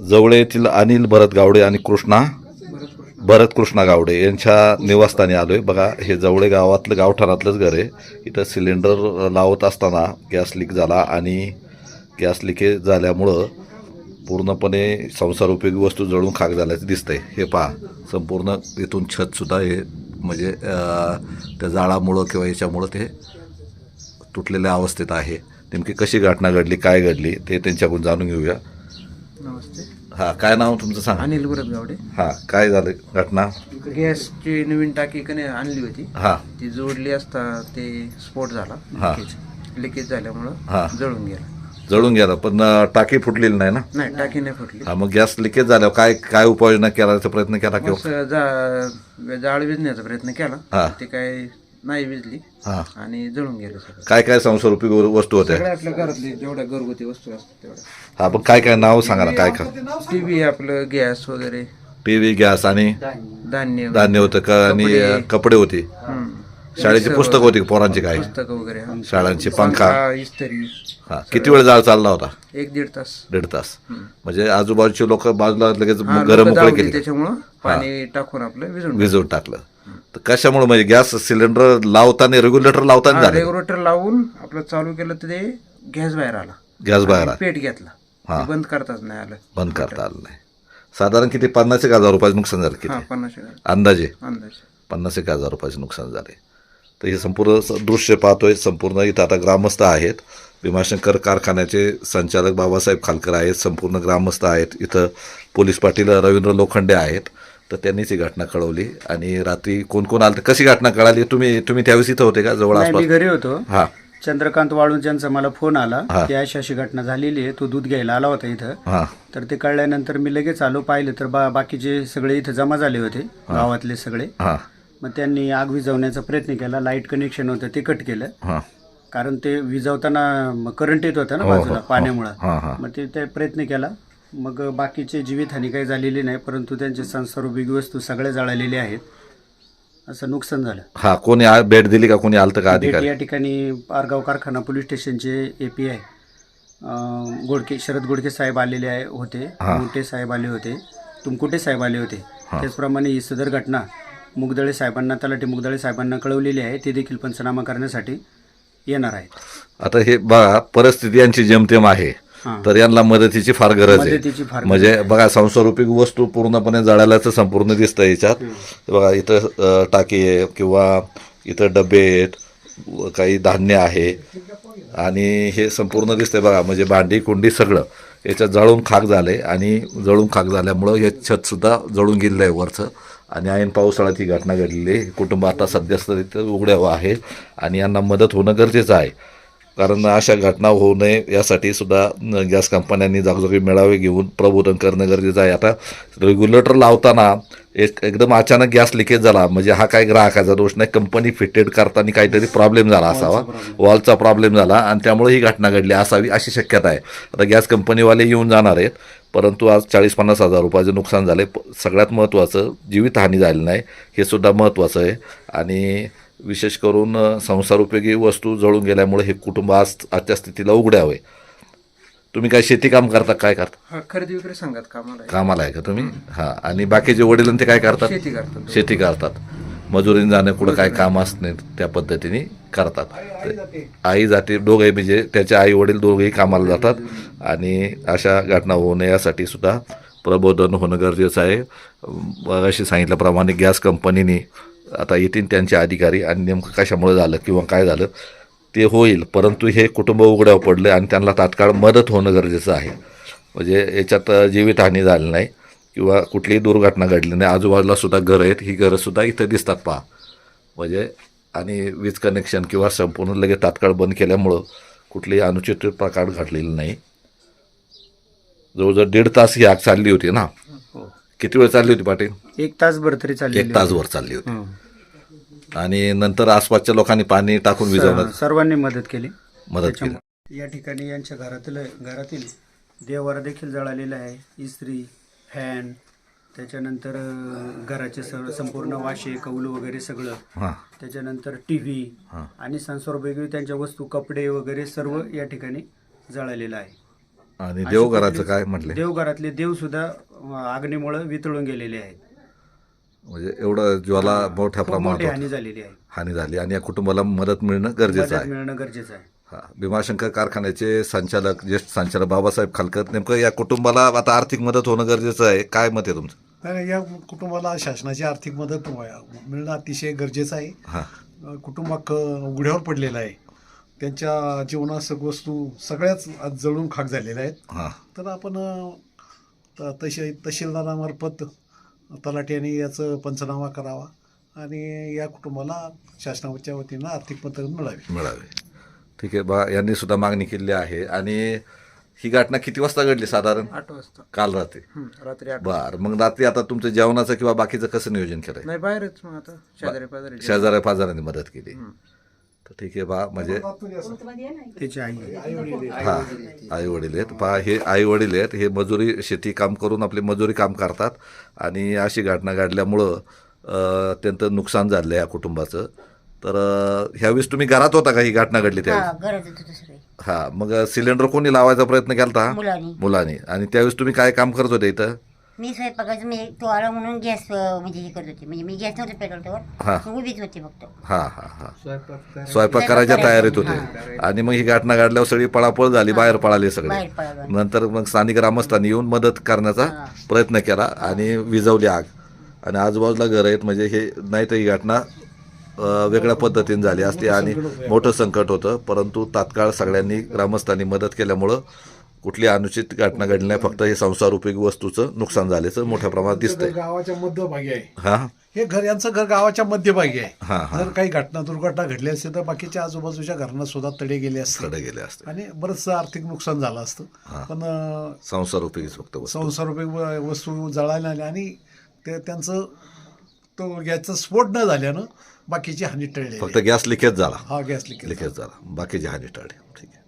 जवळ येथील अनिल भरत गावडे आणि कृष्णा भरत कृष्णा गावडे यांच्या निवासस्थानी आहे बघा हे जवळे गावातलं गावठाणातलंच घर आहे. इथं सिलेंडर लावत असताना गॅस लीक झाला आणि गॅस लिकेज झाल्यामुळं पूर्णपणे संसार उपयोगी वस्तू जळून खाक झाल्याचं दिसतंय. हे पहा संपूर्ण इथून छतसुद्धा हे म्हणजे त्या जाळामुळं किंवा याच्यामुळं ते तुटलेल्या अवस्थेत आहे. नेमकी कशी घटना घडली काय घडली ते त्यांच्याकडून जाणून घेऊया. नमस्ते. हा काय नाव तुमचं सांगा. अनिल गुरत गावडे. हा काय झालं घटना? गॅसची नवीन टाकी कने आणली होती. हा. ती जोडली असता ते स्फोट झाला हा. लिकेज लिकेज झाल्यामुळं हा. जळून गेला. जळून गेला पण अं, टाकी फुटलेली नाही ना? नाही टाकी नाही फुटली. हा मग गॅस लिकेज झाल्यावर काय काय उपाययोजना करायचा प्रयत्न केला किंवा? असं जा जाळ विजण्याचा प्रयत्न हा. केला ते काय नाही विजली. हा. आणि जळून गेलं सगळं. काय काय संसार उपयोगी वस्तू होत्या? सगळ्या आपल्या घरातली जेवढ्या घरगुती वस्तू असतात तेवढ्या. हा पण काय काय नाव सांगा ना काय काय? टीव्ही आपलं गॅस वगैरे. टीव्ही गॅस आणि? धान्य. धान्य होतं का? आणि अं, कपडे होते? हम्म. शाळेची पुस्तक होती का पोरांची काय? पुस्तकं वगैरे हा. शाळांची पंखा. पंखा इस्त्री. हा किती वेळ जाळ चालला होता? एक दीड तास. दीड तास. म्हणजे आजूबाजूचे लोक बाजूला लगेच हा, गरम लोकं मोकळे दावली केले. त्याच्यामुळं पाणी टाकून आपलं विजून विजवून टाकलं. तर कशामुळे? म्हणजे गॅस सिलेंडर लावताना रेग्युलेटर लावताना झाले. रेग्युलेटर लावून आपलं चालू केलं तर ते गॅस बाहेर आला. गॅस बाहेर आला. पेट घेतला. ते बंद करताच नाही आलं. बंद करता आलं नाही. साधारण किती? पन्नास एक हजार रुपयाचं नुकसान झालं हा किती पन्नास हजार. अंदाजे? अंदाज. पन्नास एक हजार रुपयाचे नुकसान झाले. तर हे संपूर्ण स- दृश्य पाहतोय. संपूर्ण इथं आता ग्रामस्थ आहेत. भीमाशंकर कारखान्याचे संचालक बाबासाहेब खालकर आहेत. संपूर्ण ग्रामस्थ आहेत. इथं पोलीस पाटील रवींद्र लोखंडे आहेत. तर त्यांनीच ही घटना कळवली. आणि रात्री कोण कोण आलं कशी घटना कळाली तुम्ही तुम्ही त्यावेळेस इथं होते का जवळ नाही मी आसपास? घरी होतो. हां. चंद्रकांत वाळुंज मला फोन आला. हा. की अशी अशी घटना झालेली आहे तो दूध घ्यायला आला होता इथं. हां. तर ते कळल्यानंतर मी लगेच आलो पाहिलं तर बा बाकीचे सगळे इथं जमा झाले होते गावातले सगळे हां. मग त्यांनी आग विझवण्याचा प्रयत्न केला लाइट कनेक्शन होतं ते कट केलं. हां. कारण ते विझवताना करंट येत होता ना हो, हो, बाजूला हो. पाण्यामुळं. हां हां. मग ते ते प्रयत्न केला. मग बाकीचे जीवितहानी काही झालेली नाही परंतु त्यांचे संसारोपयोगी वस्तू सगळ्या जळालेल्या आहेत. असं नुकसान झालं. हां कोणी आ- भेट दिली का? कोणी आलं का भेट अधिकारी? या ठिकाणी पारगाव कारखाना पोलीस स्टेशनचे A P I Godke Sharad Godke साहेब आलेले आहे होते. हा. मोठे साहेब आले होते. तुमकुटे साहेब आले होते. त्याचप्रमाणे ही सदर घटना मुगदळे साहेबांना तलाठी मुगदळे साहेबांना कळवलेली आहे. ते देखील पंचनामा करण्यासाठी येणार आहेत. आता हे बघा परिस्थिती यांची जेमतेम आहे. तर यांना मदतीची फार गरज आहे. म्हणजे बघा संसार उपयोगी वस्तू पूर्णपणे जळाल्याचं संपूर्ण दिसतं याच्यात. बघा इथं टाकी आहे किंवा इथं डबे आहेत काही धान्य आहे आणि हे संपूर्ण दिसतंय. बघा म्हणजे भांडी कुंडी सगळं याच्यात जळून खाक झाले आणि जळून खाक झाल्यामुळं हे छतसुद्धा जळून गेलेलं आहे वरचं. आणि ऐन पावसाळ्यात ही घटना घडलेली कुटुंब आता सध्यास्थितीत उघड्यावर आहे आणि यांना मदत होणं गरजेचं आहे. कारण अशा घटना होऊ नये यासाठी सुद्धा गॅस कंपन्यांनी जागोजागी मेळावे घेऊन प्रबोधन करणं गरजेचं आहे. आता रेग्युलेटर लावताना एक एकदम अचानक गॅस लिकेज झाला म्हणजे हा काय ग्राहकाचा दोष नाही कंपनी फिटेड करताना काहीतरी प्रॉब्लेम झाला असावा. वॉलचा प्रॉब्लेम झाला आणि त्यामुळे ही घटना घडली असावी अशी शक्यता आहे. आता गॅस कंपनीवाले येऊन जाणार आहेत परंतु आज चाळीस पन्नास हजार रुपयाचे नुकसान झाले सगळ्यात महत्त्वाचं जीवितहानी झाली नाही हे सुद्धा महत्त्वाचं आहे. आणि विशेष करून अ, संसार उपयोगी वस्तू जळून गेल्यामुळे हे कुटुंब आज आजच्या स्थितीला उघड्यावे तुम्ही काय शेती काम करता काय करता? हा खरेदी विक्री सांगत कामाला आहे. कामाला आहे का तुम्ही? हां आणि बाकीचे वडील ते काय करतात? शेती करतात. शेती करतात. मजुरीने जाणं कुठं काय काम असत नाही त्या पद्धतीने करतात. आई जाते दोघंही म्हणजे त्याचे आई वडील दोघेही कामाला जातात. आणि अशा घटना होऊ नये यासाठी सुद्धा प्रबोधन होणं गरजेचं आहे. अशी सांगितल्याप्रमाणे गॅस कंपनीने आता येतील त्यांचे अधिकारी आणि नेमकं कशामुळे झालं किंवा काय झालं ते होईल. परंतु हे कुटुंब उघड्यावर पडले आणि त्यांना तात्काळ मदत होणं गरजेचं आहे. म्हणजे याच्यात जीवितहानी झाली नाही किंवा कुठलीही दुर्घटना घडली नाही. आजूबाजूला सुद्धा घरं आहेत. ही घरं सुद्धा इथं दिसतात पहा. म्हणजे आणि वीज कनेक्शन किंवा संपूर्ण लगेच तात्काळ बंद केल्यामुळं कुठलीही अनुचित प्रकार घडलेला नाही. जवळजवळ दीड तास ही आग चालली होती ना? हो. किती वेळ चालली होती पाटील? एक तासभर तरी चालली एक तासभर चालली होती. आणि नंतर आसपासच्या लोकांनी पाणी टाकून विझवण्यात सर्वांनी मदत केली. मदत केली. या ठिकाणी यांच्या घरातील घरातील देवारा देखील जळालेला आहे. इस्त्री फॅन त्याच्यानंतर अं, घराचे सर्व संपूर्ण वाशे कौल वगैरे सगळं. हां. त्याच्यानंतर टी व्ही आणि संसार वेगवेगळी त्यांच्या वस्तू कपडे वगैरे सर्व या ठिकाणी जळालेलं आहे. आणि देवघराचं काय म्हटले? देवघरातले देव सुद्धा आग्नेमुळे वितळून गेलेले आहेत. म्हणजे एवढं ज्वाला मोठ्या खूप मोठी प्रमाणात हानी झालेली आहे. हानी झाली आणि या कुटुंबाला मदत मिळणं गरजेचं मदत आहे. मिळणं गरजेचं आहे. हा. भीमाशंकर कारखान्याचे संचालक ज्येष्ठ संचालक बाबासाहेब खालकर नेमकं या कुटुंबाला आता आर्थिक मदत होणं गरजेचं आहे. काय मत आहे तुमचं? नाही नाही, या कुटुंबाला शासनाची आर्थिक मदत व्हाय- मिळणं अतिशय गरजेचं आहे. हां. अ, कुटुंब उघड्यावर पडलेलं आहे. त्यांच्या जीवनासक वस्तू सगळ्याच आज जळून खाक झालेल्या आहेत. हां. तर आपण अ, त- तशी तहसीलदारामार्फत तलाट्याने याचं पंचनामा करावा आणि या कुटुंबाला शासनाच्या वतीनं आर्थिक मदत मिळावी. मिळावे. ठीक आहे बा यांनी सुद्धा मागणी केली आहे. आणि ही घटना किती वाजता घडली साधारण? आठ वाजता. काल रात्री. हं, रात्री आठ बर मग रात्री आता तुमचं जेवणाचं किंवा बाकीचं कसं नियोजन केलंय? नाही बाहेरच मग आता शेजारी पाजारी शेजाऱ्या पाजारांनी मदत केली. ठीक आहे बा म्हणजे त्याची आई आहे. हा आई वडील आहेत. पहा हे आई वडील आहेत. हे मजुरी शेती काम करून आपले मजुरी काम करतात. आणि अशी घटना घडल्यामुळं अत्यंत नुकसान झालं या कुटुंबाचं. तर ह्यावेळेस तुम्ही घरात होता का? ही घटना घडली हा त्यावेळेस हा मग सिलेंडर कोणी लावायचा प्रयत्न केला होता मुलांनी. मुलांनी. आणि त्यावेळेस तुम्ही काय काम करत होते इथं? मी स्वयंपाकाचं मी तो आला म्हणून गॅस म्हणजे हे करत होते. म्हणजे मी गॅस नव्हते हा. पेटवल्यावर उभीच होती फक्त. हा हा हा. स्वयंपाक करायच्या तयारीत होते. आणि मग ही घटना घडल्यावर सगळी पळापळ झाली बाहेर पळाले सगळे. बाहेर पळालो. नंतर मग स्थानिक ग्रामस्थांनी येऊन मदत करण्याचा प्रयत्न केला आणि विझवली आग. आणि आजूबाजूला घर आहेत म्हणजे हे नाही तर ही घटना अ, वेगळ्या पद्धतीने झाली असती आणि मोठं संकट होतं. परंतु तात्काळ सगळ्यांनी ग्रामस्थांनी मदत केल्यामुळं कुठली अनुचित घटना घडली नाही फक्त हे संसार उपयोगी वस्तूचं नुकसान झाल्याचं मोठ्या प्रमाणात दिसतंय. गावाच्या मध्यभागी आहे. हा? हे घर यांचं घर गावाच्या मध्यभागी आहे. हा. जर काही घटना दुर्घटना घडली असते तर बाकीच्या आजूबाजूच्या घरांना सुद्धा तडे गेले असते कडे गेले असते आणि बरंचसं आर्थिक नुकसान झालं असतं. पण अं, संसार उपयोगीच फक्त वस्तू. संसार रुपये वस्तू जळायला आल्या आणि ते त्यांचं तो गॅसचा स्फोट न झाल्यानं बाकीची हानी टळली फक्त गॅस लिकेज झाला. हा गॅस लिकेज लिकेज झाला. बाकीची हानी टाळली. ठीक आहे.